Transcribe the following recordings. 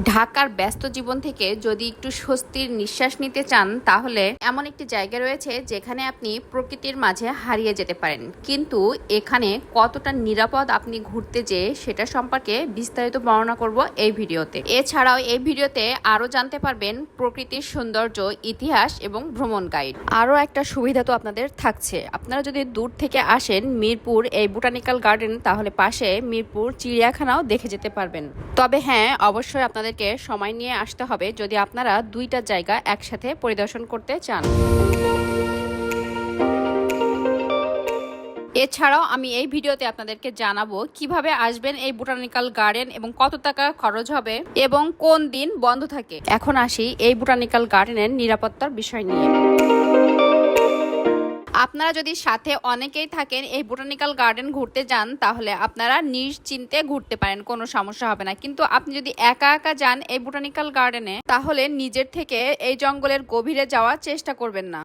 ঢাকার ব্যস্ত জীবন থেকে যদি একটু স্বস্তির নিঃশ্বাস নিতে চান, তাহলে এমন একটি জায়গা রয়েছে যেখানে আপনি প্রকৃতির মাঝে হারিয়ে যেতে পারেন। কিন্তু এখানে কতটা নিরাপদ আপনি ঘুরতে যেয়ে সেটা সম্পর্কে বিস্তারিত বর্ণনা করব এই ভিডিওতে। এছাড়াও এই ভিডিওতে আরও জানতে পারবেন প্রকৃতির সৌন্দর্য, ইতিহাস এবং ভ্রমণ গাইড আরও একটা সুবিধা তো আপনাদের থাকছে। আপনারা যদি দূর থেকে আসেন মিরপুর এই বোটানিক্যাল গার্ডেন, তাহলে পাশে মিরপুর চিড়িয়াখানাও দেখে যেতে পারবেন। তবে হ্যাঁ অবশ্যই আপনাদেরকে সময় নিয়ে আসতে হবে যদি আপনারা দুইটা জায়গা একসাথে পরিদর্শন করতে চান। এছাড়াও আমি এই ভিডিওতে আপনাদেরকে জানাব কীভাবে আসবেন এই বোটানিক্যাল গার্ডেন এবং কত টাকা খরচ হবে এবং কোন দিন বন্ধ থাকে। এখন আসি এই বোটানিক্যাল গার্ডেনের নিরাপত্তার বিষয় নিয়ে। আপনারা যদি সাথে অনেকেই থাকেন, এই বোটানিক্যাল গার্ডেন ঘুরতে যান, তাহলে আপনারা নিশ্চিন্তে ঘুরতে পারেন, কোনো সমস্যা হবে না। কিন্তু আপনি যদি একা একা যান এই বোটানিক্যাল গার্ডেনে তাহলে নিজের থেকে এই জঙ্গলের গভীরে যাওয়ার চেষ্টা করবেন না।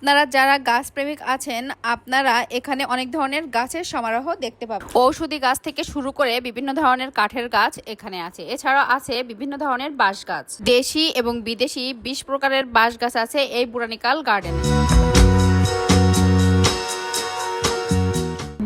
আপনারা যারা গাছ প্রেমিক আছেন, আপনারা এখানে অনেক ধরনের গাছের সমারোহ দেখতে পাবেন। ঔষধি গাছ থেকে শুরু করে বিভিন্ন ধরনের কাঠের গাছ এখানে আছে। এছাড়াও আছে বিভিন্ন ধরনের বাঁশ গাছ। দেশি এবং বিদেশি বিশ প্রকারের বাঁশ গাছ আছে এই বুরানিকাল গার্ডেনে।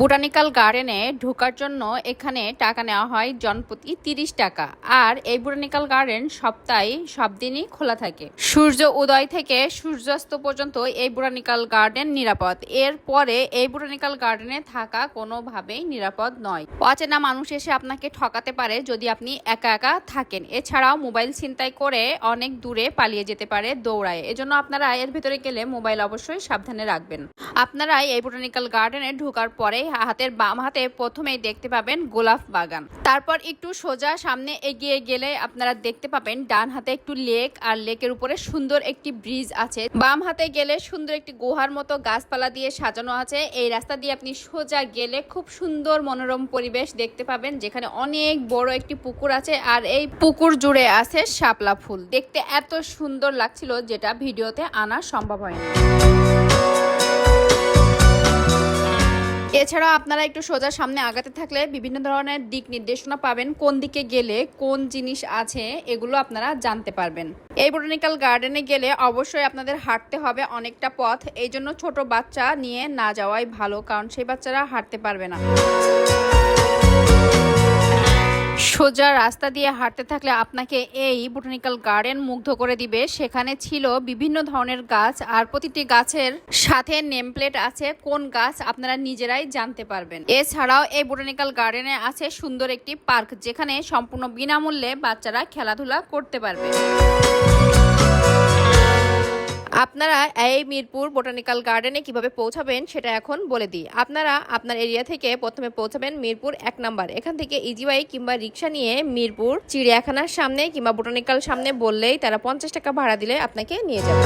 বোটানিক্যাল গার্ডেনে ঢোকার জন্য এখানে টাকা নেওয়া হয় জনপ্রতি তিরিশ টাকা। আর এই বোটানিক্যাল গার্ডেন সপ্তাহে সব দিনই খোলা থাকে। সূর্য উদয় থেকে সূর্যাস্ত পর্যন্ত এই বোটানিক্যাল গার্ডেন নিরাপদ। এরপরে এই বোটানিক্যাল গার্ডেনে থাকা কোনোভাবেই নিরাপদ নয়। অচেনা মানুষ এসে আপনাকে ঠকাতে পারে যদি আপনি একা একা থাকেন। এছাড়াও মোবাইল ছিনতাই করে অনেক দূরে পালিয়ে যেতে পারে দৌড়ায়। এজন্য আপনারা এর ভিতরে গেলে মোবাইল অবশ্যই সাবধানে রাখবেন। আপনারা এই বোটানিক্যাল গার্ডেনে ঢোকার পরে হাতের বাম হাতে প্রথমেই দেখতে পাবেন গোলাপ বাগান। তারপর একটু সোজা সামনে এগিয়ে গেলে আপনারা দেখতে পাবেন ডান হাতে একটু লেক আর লেকের উপরে সুন্দর একটি ব্রিজ আছে। বাম হাতে গেলে সুন্দর একটি গুহার মতো গাছপালা দিয়ে সাজানো আছে। এই রাস্তা দিয়ে আপনি সোজা গেলে খুব সুন্দর মনোরম পরিবেশ দেখতে পাবেন, যেখানে অনেক বড় একটি পুকুর আছে আর এই পুকুর জুড়ে আছে শাপলা ফুল। দেখতে এত সুন্দর লাগছিল যেটা ভিডিওতে আনা সম্ভব হয়নি। এছাড়া আপনারা একটু সোজা সামনে আগাতে থাকলে বিভিন্ন ধরনের দিক নির্দেশনা পাবেন, কোন দিকে গেলে কোন জিনিস আছে এগুলো আপনারা জানতে পারবেন। এই বোটানিক্যাল গার্ডেনে গেলে অবশ্যই আপনাদের হাঁটতে হবে অনেকটা পথ, এই জন্য ছোট বাচ্চা নিয়ে না যাওয়াই ভালো, কারণ সেই বাচ্চারা হাঁটতে পারবে না। সোজা রাস্তা দিয়ে হাঁটতে থাকলে আপনাকে এই বোটানিক্যাল গার্ডেন মুগ্ধ করে দিবে। সেখানে ছিল বিভিন্ন ধরনের গাছ আর প্রতিটি গাছের সাথে নেম প্লেট আছে। কোন গাছ আপনারা নিজেরাই জানতে পারবেন। এছাড়াও এই বোটানিক্যাল গার্ডেনে আছে সুন্দর একটি পার্ক, যেখানে সম্পূর্ণ বিনামূল্যে বাচ্চারা খেলাধুলা করতে পারবে। আপনারা এই মিরপুর বোটানিক্যাল গার্ডেনে কীভাবে পৌঁছাবেন সেটা এখন বলে দিই। আপনারা আপনার এরিয়া থেকে প্রথমে পৌঁছাবেন মিরপুর এক নাম্বার। এখান থেকে ইজি বাইক কিংবা রিক্সা নিয়ে মিরপুর চিড়িয়াখানার সামনে কিংবা বোটানিক্যাল সামনে বললেই তারা পঞ্চাশ টাকা ভাড়া দিলে আপনাকে নিয়ে যাবে।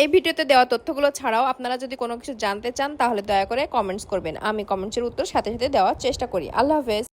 এই ভিডিওতে দেওয়া তথ্যগুলো ছাড়াও আপনারা যদি কোনো কিছু জানতে চান তাহলে দয়া করে কমেন্টস করবেন। আমি কমেন্টসের উত্তর সাথে সাথে দেওয়ার চেষ্টা করি। আল্লাহ হাফেজ।